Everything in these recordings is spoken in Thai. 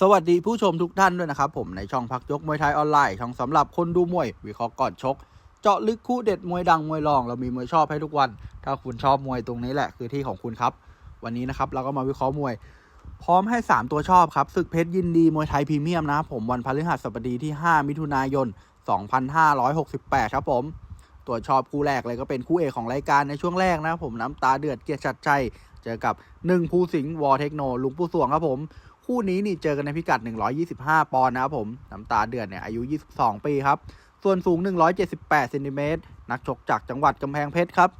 สวัสดีผู้ชมทุกท่านด้วยนะครับ ผมในช่องพักยกมวยไทยออนไลน์ช่องสำหรับคนดูมวย วิเคราะห์ก่อนชก เจาะลึกคู่เด็ดมวยดังมวยรอง เรามีมวยชอบให้ทุกวัน ถ้าคุณชอบมวยตรงนี้แหละคือที่ของคุณครับ วันนี้นะครับเราก็มาวิเคราะห์มวย พร้อมให้ 3 ตัวชอบครับศึกเพชรยินดีมวยไทยพรีเมียมนะครับผมวันพฤหัสบดีที่ 5 มิถุนายน 2568 ครับผมตัวชอบคู่แรกเลยก็เป็นคู่เอกของรายการในช่วงแรกนะครับผมน้ำตาเดือดเกียรติชัดชัยเจอกับหนึ่งภูสิงห์วอเทคโนลุงผู้สวงครับผม คู่นี้นี่เจอกันในพิกัด 125 ปอนด์นะครับผมน้ำตาเดือดเนี่ยอายุ 22 ปีครับ ส่วนสูง 178เซนติเมตรนักชกจากจังหวัดกำแพงเพชรครับ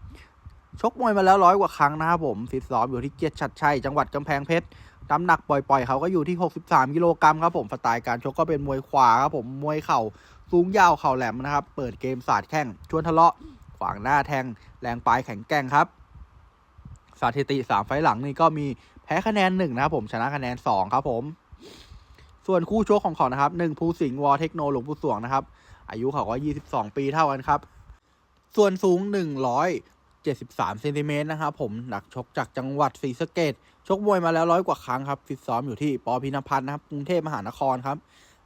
ชกมวยมาแล้วร้อยกว่าครั้งนะครับผมฟิตซ้อมอยู่ที่เกียรติชัดชัยจังหวัดกำแพงเพชรน้ำหนักปล่อยๆเขาก็อยู่ที่ 63 กิโลกรัมครับผมสไตล์การชกก็เป็นมวยขวาครับผมมวยเข่าสูงยาวเข่าแหลมนะครับ เปิดเกมสาดแข้งชวนทะเลาะขวางหน้าแทงแรงปลายแข็งแกร่งครับสถิติ 3 ไฟหลังนี่ก็มี แพ้คะแนน1นะครับผมชนะคะแนน2ครับผม ส่วนคู่ชกของเขานะครับหนึ่งภูสิงห์วอเทคโนหลวงปู่สวงนะครับ อายุเขาก็22ปีเท่ากันครับ ส่วนสูง173เซนติเมตรนะครับผมนักชกจากจังหวัดศรีสะเกดชกมวยมาแล้วร้อยกว่าครั้งครับฟิตซ้อมอยู่ที่ปอพินพัฒน์นะครับกรุงเทพมหานครครับ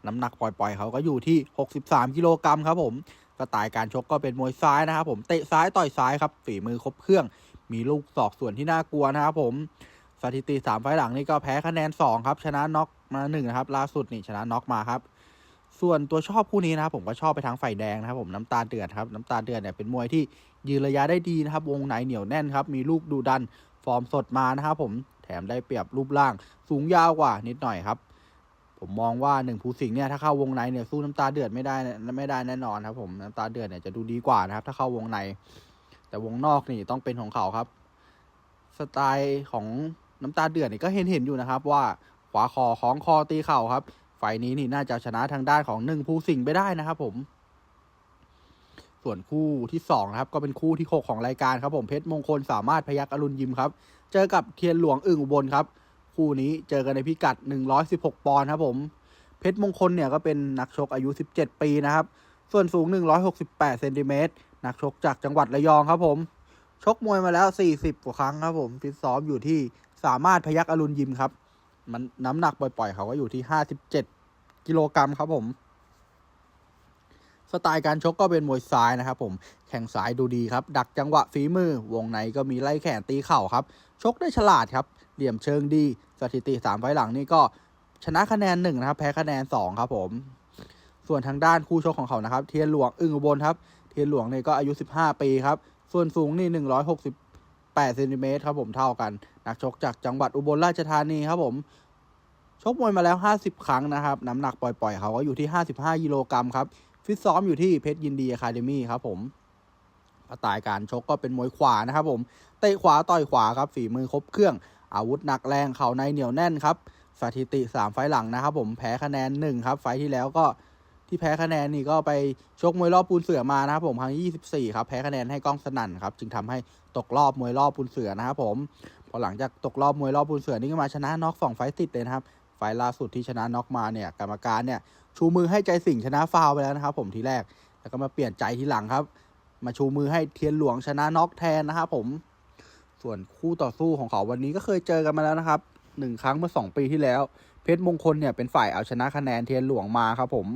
น้ำหนักปล่อย ๆ เขาก็อยู่ที่ 63 กิโลกรัมครับผมสไตล์การชกก็เป็นมวยซ้ายนะครับผม เตะซ้ายต่อยซ้ายครับ ฝีมือครบเครื่อง มีลูกศอกส่วนที่น่ากลัวนะครับผม สถิติ3ไฟหลังนี่ก็แพ้คะแนน2ครับ ชนะน็อกมา1นะครับ ล่าสุดนี่ชนะน็อกมาครับ ส่วนตัวชอบคู่นี้นะครับ ผมก็ชอบไปทางฝ่ายแดงนะครับผมน้ำตาเดือดครับน้ำตาเดือดเนี่ยเป็นมวยที่ยืนระยะได้ดีนะครับ วงในเหนียวแน่นครับ มีลูกดูดัน ฟอร์มสดมานะครับผมแถมได้เปรียบรูปร่าง สูงยาวกว่านิดหน่อยครับ ผมมองว่าหนึ่งภูสิงห์เนี่ยถ้าเข้าวงในเนี่ยสู้น้ำตาเดือดไม่ได้ไม่ได้แน่นอนครับ ผมน้ำตาเดือดเนี่ยจะดูดีกว่านะครับ ถ้าเข้าวงใน แต่วงนอกนี่ต้องเป็นของเขาครับ สไตล์ของ น้ำตาเดือดนี่ก็เห็นเห็นอยู่นะครับ ว่าขวาคอของคอตีเข่าครับไฟนี้นี่น่าจะชนะทางด้านของหนึ่งภูสิงห์ไปได้นะครับผม ส่วนคู่ที่สองนะครับก็เป็นคู่ที่หกของรายการครับผมเพชรมงคลสามารถพยักอรุณยิมครับ เจอกับเทียนหลวงอึ่งอุบลครับ คู่นี้เจอกันในพิกัด 116 ปอนด์ครับผม เพชรมงคลเนี่ยก็เป็นนักชกอายุ 17 ปีนะครับ ส่วนสูง 168เซนติเมตรนักชกจากจังหวัดระยองครับผม ชกมวยมาแล้ว 40 กว่าครั้งครับผมฟิตซ้อมอยู่ที่ สามารถพยักอรุณยิมครับ มันน้ำหนักปล่อยๆเขาก็อยู่ที่57กิโลกรัมครับผมสไตล์การชกก็เป็นมวยซ้ายนะครับผม แข่งซ้ายดูดีครับ ดักจังหวะฝีมือ วงในก็มีไล่แขนตีเข่าครับ ชกได้ฉลาดครับ เหลี่ยมเชิงดี สถิติ 3 ไฟหลังนี่ก็ชนะคะแนน1นะครับ แพ้คะแนน 2 ครับผม ส่วนทางด้านคู่ชกของเขานะครับ เทียนหลวงอึ่งอุบลครับ เทียนหลวงเนี่ยก็อายุ 15 ปีครับ ส่วนสูงนี่ 8เซนติเมตรครับผมเท่ากัน นักชกจากจังหวัดอุบลราชธานีครับผม ชกมวยมาแล้ว 50 ครั้งนะครับ น้ำหนักปล่อยๆ เขาก็อยู่ที่ 55กิโลกรัมครับ ฟิตซ้อมอยู่ที่เพชรยินดีอะคาเดมี่ครับผมสไตล์การชกก็เป็นมวยขวานะครับผม เตะขวาต่อยขวาครับฝีมือครบเครื่อง อาวุธหนักแรงเข่าในเหนียวแน่นครับ สถิติ 3 ไฟหลังนะครับผมแพ้คะแนน 1 ครับ ไฟที่แล้วก็ ที่แพ้คะแนนนี่ก็ไปชกมวยรอบปูนเสือมานะครับผมครั้งที่24 ครับ แพ้คะแนนให้กล้องสนั่นครับ จึงทำให้ตกรอบมวยรอบปูนเสือนะครับผม พอหลังจากตกรอบมวยรอบปูนเสือนี่ก็มาชนะน็อกสองไฟล์ติดเลยนะครับ ไฟล์ล่าสุดที่ชนะน็อกมาเนี่ยกรรมการเนี่ยชูมือให้ใจสิงชนะฟาวไปแล้วนะครับ ผมทีแรก แล้วก็มาเปลี่ยนใจทีหลังครับ มาชูมือให้เทียนหลวงชนะน็อกแทนนะครับผม ส่วนคู่ต่อสู้ของเขาวันนี้ก็เคยเจอกันมาแล้วนะครับหนึ่งครั้งเมื่อสองปีที่แล้ว เพชรมงคลเนี่ยเป็นฝ่ายเอาชนะคะแนนเทียนหลวงมาครับผม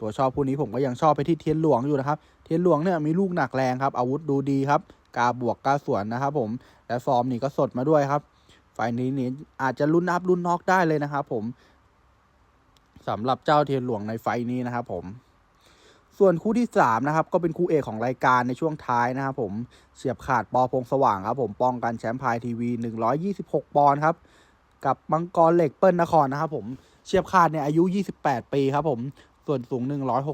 ตัวชอบคู่นี้ผมก็ยังชอบไปที่เทียนหลวงอยู่นะครับ เทียนหลวงเนี่ยมีลูกหนักแรงครับ อาวุธดูดีครับ กาบวกกาสวนนะครับผม และฟอร์มนี่ก็สดมาด้วยครับไฟล์นี้นี่อาจจะลุ้นอัพลุ้นน็อกได้เลยนะครับผมสำหรับเจ้าเทียนหลวงในไฟนี้นะครับผม ส่วนคู่ที่3นะครับก็เป็นคู่เอกของรายการในช่วงท้ายนะครับผมเฉียบขาดปอพงสว่างครับผมป้องกันแชมป์พายทีวี 126 ปอนด์ครับกับมังกรเหล็กเปิ้ลนครนะครับผมเฉียบขาดเนี่ยอายุ 28 ปีครับผม ส่วนสูง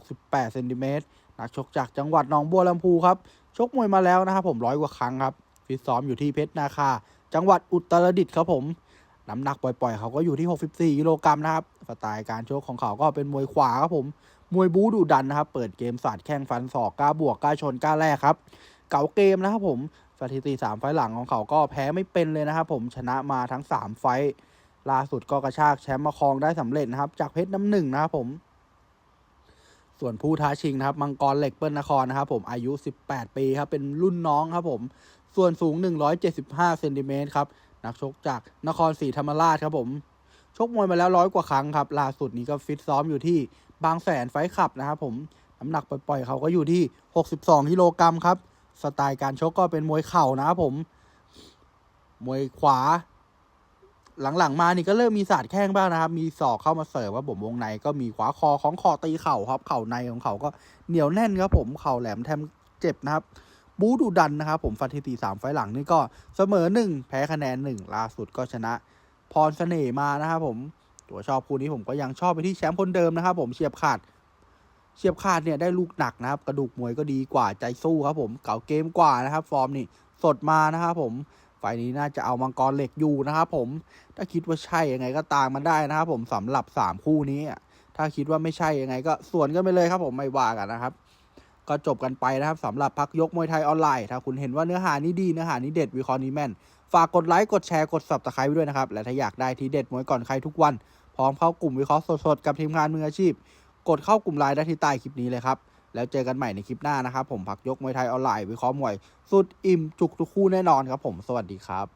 168เซนติเมตรนักชกจากจังหวัดหนองบัวลำพูครับ ชกมวยมาแล้วนะครับผมร้อยกว่าครั้งครับฟิตซ้อมอยู่ที่เพชรนาคา จังหวัดอุตรดิตถ์ครับผมน้ำหนักปล่อยๆ เขาก็อยู่ที่ 64กิโลกรัมนะครับสไตล์การชกของเขาก็เป็นมวยขวาครับผม มวยบู๊ดุดันนะครับ เปิดเกมสาดแข้งฟันศอกกล้าบวกกล้าชนกล้าแลกครับ เก่าเกมนะครับผมสถิติ3ไฟหลังของเขาก็แพ้ไม่เป็นเลยนะครับผมชนะมาทั้ง 3 ไฟล่าสุดก็กระชากแชมป์มาครองได้สำเร็จนะครับ จากเพชรน้ำหนึ่งนะครับผม ส่วนผู้ท้าชิงนะครับมังกรเหล็กเปิ้ลนครนะครับผมอายุ 18 ปีครับเป็นรุ่นน้องครับผม ส่วนสูง 175เซนติเมตรครับนักชกจากนครศรีธรรมราชครับผม ชกมวยมาแล้วร้อยกว่าครั้งครับล่าสุดนี้ก็ฟิตซ้อมอยู่ที่บางแสนไฟขับนะครับผมน้ำหนักปล่อยๆเขาก็อยู่ที่ 62กิโลกรัมครับสไตล์การชกก็เป็นมวยเข่านะครับผม มวยขวา หลังๆมานี่ก็เริ่มมีศาสตร์แข้งบ้างนะครับ มีศอกเข้ามาเสริมว่าผมวงในก็มีขวาคอของคอตีเข่าครับ เข่าในของเขาก็เหนียวแน่นครับผมเข่าแหลมแทมเจ็บนะครับ บูดูดันนะครับ ผมฟันทีตีสามไฟหลังนี่ก็เสมอหนึ่งแพ้คะแนนหนึ่งล่าสุดก็ชนะ พรเสน่ห์มานะครับผมตัวชอบคู่นี้ผมก็ยังชอบไปที่แชมป์คนเดิมนะครับ ผมเฉียบขาดเฉียบขาดเนี่ยได้ลูกหนักนะครับ กระดูกมวยก็ดีกว่าใจสู้ครับผม เก่าเกมกว่านะครับ ฟอร์มนี่สดมานะครับผม ไฟนี้น่าจะเอามังกรเหล็กอยู่นะครับผมถ้าคิดว่าใช่ยังไงก็ตามมันได้นะครับผมสำหรับสามคู่นี้ ถ้าคิดว่าไม่ใช่ยังไง ก็ส่วนกันไปเลยครับผมไม่ว่ากันนะครับก็จบกันไปนะครับสำหรับพักยกมวยไทยออนไลน์ถ้าคุณเห็นว่าเนื้อหานี้ดีเนื้อหานี้เด็ดวิเคราะห์นี้แม่น ฝากกดไลค์กดแชร์กด subscribe ไว้ด้วยนะครับ และถ้าอยากได้ทีเด็ดมวยก่อนใครทุกวัน พร้อมเข้ากลุ่มวิเคราะห์สดๆ กับทีมงานมืออาชีพ กดเข้ากลุ่มไลน์ได้ที่ใต้คลิปนี้เลยครับ แล้วเจอกันใหม่ในคลิปหน้านะครับผมพักยกมวยไทยออนไลน์วิเคราะห์มวย สุดอิ่มจุกทุกคู่แน่นอนครับผมสวัสดีครับ